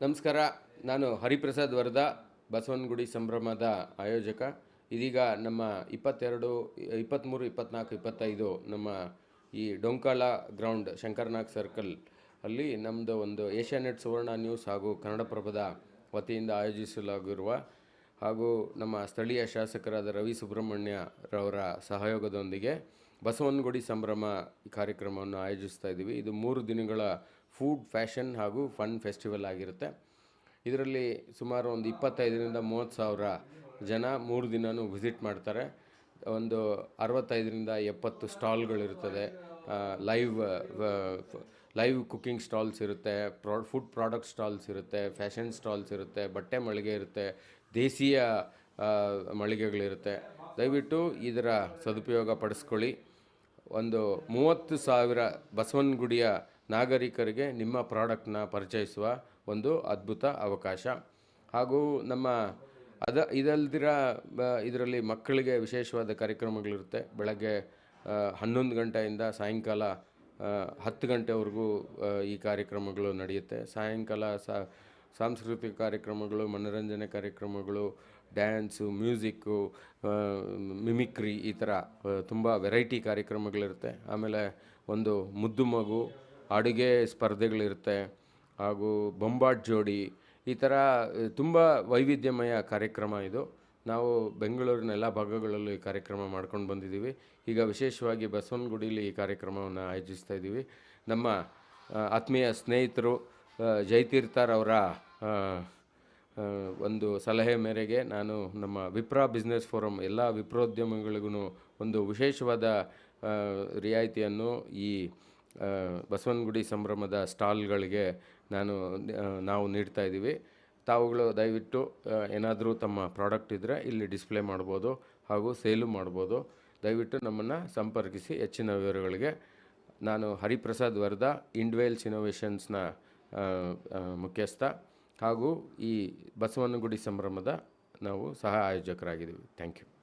ನಮಸ್ಕಾರ. ನಾನು ಹರಿಪ್ರಸಾದ್ ವರದಾ, ಬಸವನಗುಡಿ ಸಂಭ್ರಮದ ಆಯೋಜಕ. ಇದೀಗ ನಮ್ಮ ಇಪ್ಪತ್ತೆರಡು ಇಪ್ಪತ್ತ್ಮೂರು ಇಪ್ಪತ್ತ್ನಾಲ್ಕು ಇಪ್ಪತ್ತೈದು ನಮ್ಮ ಈ ಡೊಂಕಾಲ ಗ್ರೌಂಡ್ ಶಂಕರ್ನಾಗ್ ಸರ್ಕಲ್ ಅಲ್ಲಿ ನಮ್ಮದು ಒಂದು ಏಷ್ಯಾನೆಟ್ ಸುವರ್ಣ ನ್ಯೂಸ್ ಹಾಗೂ ಕನ್ನಡಪ್ರಭದ ವತಿಯಿಂದ ಆಯೋಜಿಸಲಾಗಿರುವ ಹಾಗೂ ನಮ್ಮ ಸ್ಥಳೀಯ ಶಾಸಕರಾದ ರವಿ ಸುಬ್ರಹ್ಮಣ್ಯ ರವರ ಸಹಯೋಗದೊಂದಿಗೆ ಬಸವನಗುಡಿ ಸಂಭ್ರಮ ಕಾರ್ಯಕ್ರಮವನ್ನು ಆಯೋಜಿಸ್ತಾ ಇದ್ದೀವಿ. ಇದು ಮೂರು ದಿನಗಳ ಫುಡ್ ಫ್ಯಾಷನ್ ಹಾಗೂ ಫನ್ ಫೆಸ್ಟಿವಲ್ ಆಗಿರುತ್ತೆ. ಇದರಲ್ಲಿ ಸುಮಾರು ಒಂದು ಇಪ್ಪತ್ತೈದರಿಂದ ಮೂವತ್ತು ಸಾವಿರ ಜನ ಮೂರು ದಿನವೂ ವಿಸಿಟ್ ಮಾಡ್ತಾರೆ. ಒಂದು ಅರವತ್ತೈದರಿಂದ ಎಪ್ಪತ್ತು ಸ್ಟಾಲ್ಗಳಿರ್ತದೆ ಲೈವ್ ಲೈವ್ ಕುಕ್ಕಿಂಗ್ ಸ್ಟಾಲ್ಸ್ ಇರುತ್ತೆ, ಪ್ರಾ ಫುಡ್ ಪ್ರಾಡಕ್ಟ್ ಸ್ಟಾಲ್ಸ್ ಇರುತ್ತೆ ಫ್ಯಾಷನ್ ಸ್ಟಾಲ್ಸ್ ಇರುತ್ತೆ, ಬಟ್ಟೆ ಮಳಿಗೆ ಇರುತ್ತೆ ದೇಶೀಯ ಮಳಿಗೆಗಳಿರುತ್ತೆ. ದಯವಿಟ್ಟು ಇದರ ಸದುಪಯೋಗ ಪಡಿಸ್ಕೊಳ್ಳಿ. ಒಂದು ಮೂವತ್ತು ಸಾವಿರ ಬಸವನಗುಡಿಯ ನಾಗರಿಕರಿಗೆ ನಿಮ್ಮ ಪ್ರಾಡಕ್ಟ್ನ ಪರಿಚಯಿಸುವ ಒಂದು ಅದ್ಭುತ ಅವಕಾಶ. ಹಾಗೂ ನಮ್ಮ ಅದ ಇದಲ್ದಿರ ಇದರಲ್ಲಿ ಮಕ್ಕಳಿಗೆ ವಿಶೇಷವಾದ ಕಾರ್ಯಕ್ರಮಗಳಿರುತ್ತೆ. ಬೆಳಗ್ಗೆ ಹನ್ನೊಂದು ಗಂಟೆಯಿಂದ ಸಾಯಂಕಾಲ ಹತ್ತು ಗಂಟೆವರೆಗೂ ಈ ಕಾರ್ಯಕ್ರಮಗಳು ನಡೆಯುತ್ತೆ. ಸಾಯಂಕಾಲ ಸಾಂಸ್ಕೃತಿಕ ಕಾರ್ಯಕ್ರಮಗಳು, ಮನೋರಂಜನೆ ಕಾರ್ಯಕ್ರಮಗಳು ಡ್ಯಾನ್ಸು ಮ್ಯೂಸಿಕ್ಕು ಮಿಮಿಕ್ರಿ ಈ ಥರ ತುಂಬ ವೆರೈಟಿ ಕಾರ್ಯಕ್ರಮಗಳಿರುತ್ತೆ. ಆಮೇಲೆ ಒಂದು ಮುದ್ದು ಮಗು ಅಡುಗೆ ಸ್ಪರ್ಧೆಗಳಿರುತ್ತೆ ಹಾಗೂ ಬೊಂಬಾಟ್ ಜೋಡಿ ಈ ಥರ ತುಂಬ ವೈವಿಧ್ಯಮಯ ಕಾರ್ಯಕ್ರಮ ಇದು. ನಾವು ಬೆಂಗಳೂರಿನ ಎಲ್ಲ ಭಾಗಗಳಲ್ಲೂ ಈ ಕಾರ್ಯಕ್ರಮ ಮಾಡ್ಕೊಂಡು ಬಂದಿದ್ದೀವಿ. ಈಗ ವಿಶೇಷವಾಗಿ ಬಸವನಗುಡಿಲಿ ಈ ಕಾರ್ಯಕ್ರಮವನ್ನು ಆಯೋಜಿಸ್ತಾ ಇದ್ದೀವಿ. ನಮ್ಮ ಆತ್ಮೀಯ ಸ್ನೇಹಿತರು ಆ, ಒಂದು ಸಲಹೆ ಮೇರೆಗೆ ನಾನು ನಮ್ಮ ವಿಪ್ರಾ ಬಿಸ್ನೆಸ್ ಫೋರಮ್ ಎಲ್ಲ ವಿಪ್ರೋದ್ಯಮಿಗಳಿಗೂ ಒಂದು ವಿಶೇಷವಾದ ರಿಯಾಯಿತಿಯನ್ನು ಈ ಬಸವನಗುಡಿ ಸಂಭ್ರಮದ ಸ್ಟಾಲ್ಗಳಿಗೆ ನಾನು ನಾವು ನೀಡ್ತಾ ಇದ್ದೀವಿ. ತಾವುಗಳು ದಯವಿಟ್ಟು ಏನಾದರೂ ತಮ್ಮ ಪ್ರಾಡಕ್ಟ್ ಇದ್ದರೆ ಇಲ್ಲಿ ಡಿಸ್ಪ್ಲೇ ಮಾಡ್ಬೋದು ಹಾಗೂ ಸೇಲು ಮಾಡ್ಬೋದು. ದಯವಿಟ್ಟು ನಮ್ಮನ್ನು ಸಂಪರ್ಕಿಸಿ ಹೆಚ್ಚಿನ ವಿವರಗಳಿಗೆ. ನಾನು ಹರಿಪ್ರಸಾದ್ ವರ್ಧಾ, ಇಂಡ್ವೇಲ್ಸ್ ಇನೋವೇಷನ್ಸ್ನ ಮುಖ್ಯಸ್ಥ. ಹಾಗೂ ಈ ಬಸವನಗುಡಿ ಸಂಭ್ರಮದ ನಾವು ಸಹ ಆಯೋಜಕರಾಗಿದ್ದೀವಿ. Thank you.